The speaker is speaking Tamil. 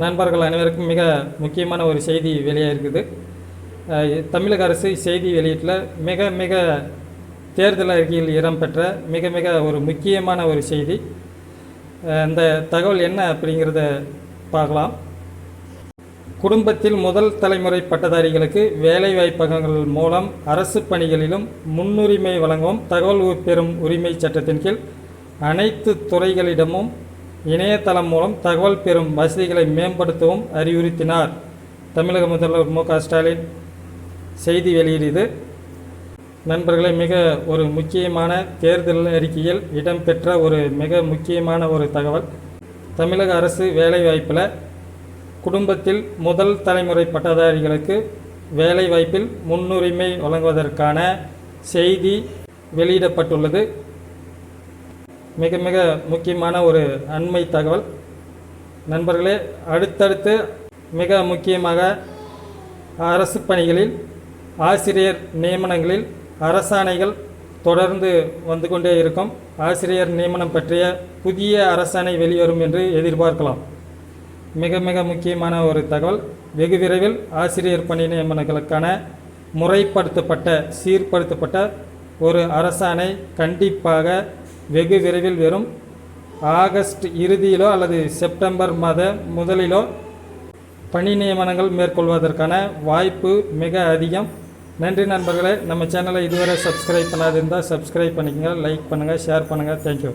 நண்பர்கள் அனைவருக்கும் மிக முக்கியமான ஒரு செய்தி வெளியாகிருக்குது இருக்குது. தமிழக அரசு செய்தி வெளியீட்டில் மிக மிக தேர்தல் அறிக்கையில் இடம்பெற்ற மிக மிக ஒரு முக்கியமான ஒரு செய்தி. அந்த இந்த தகவல் என்ன அப்படிங்கிறத பார்க்கலாம். குடும்பத்தில் முதல் தலைமுறை பட்டதாரிகளுக்கு வேலைவாய்ப்பகங்கள் மூலம் அரசு பணிகளிலும் முன்னுரிமை வழங்கவும் தகவல் பெறும் உரிமை சட்டத்தின் கீழ் அனைத்து துறைகளிடமும் இணையதளம் மூலம் தகவல் பெறும் வசதிகளை மேம்படுத்தவும் அறிவுறுத்தினார். தமிழக முதல்வர் மு க ஸ்டாலின் செய்தி வெளியிடுது நண்பர்களை மிக ஒரு முக்கியமான தேர்தல் அறிக்கையில் இடம்பெற்ற ஒரு மிக முக்கியமான ஒரு தகவல். தமிழக அரசு வேலைவாய்ப்பில் குடும்பத்தில் முதல் தலைமுறை பட்டதாரிகளுக்கு வேலைவாய்ப்பில் முன்னுரிமை வழங்குவதற்கான செய்தி வெளியிடப்பட்டுள்ளது. மிக மிக முக்கியமான ஒரு அண்மை தகவல். நண்பர்களே அடுத்தடுத்து மிக முக்கியமாக அரசு பணிகளில் ஆசிரியர் நியமனங்களில் அரசாணைகள் தொடர்ந்து வந்து கொண்டே இருக்கும். ஆசிரியர் நியமனம் பற்றிய புதிய அரசாணை வெளிவரும் என்று எதிர்பார்க்கலாம். மிக மிக முக்கியமான ஒரு தகவல் வெகு விரைவில் ஆசிரியர் பணி நியமனங்களுக்கான முறைப்படுத்தப்பட்ட சீர்படுத்தப்பட்ட ஒரு அரசாணை கண்டிப்பாக வெகு விரைவில் வெறும் ஆகஸ்ட் இறுதியிலோ அல்லது செப்டம்பர் மாத முதலிலோ பணி நியமனங்கள் மேற்கொள்வதற்கான வாய்ப்பு மிக அதிகம். நன்றி நண்பர்களே. நம்ம சேனலை இதுவரை சப்ஸ்கிரைப் பண்ணாதிருந்தால் சப்ஸ்கிரைப் பண்ணிக்கங்க லைக் பண்ணுங்கள் ஷேர் பண்ணுங்கள் தேங்க்யூ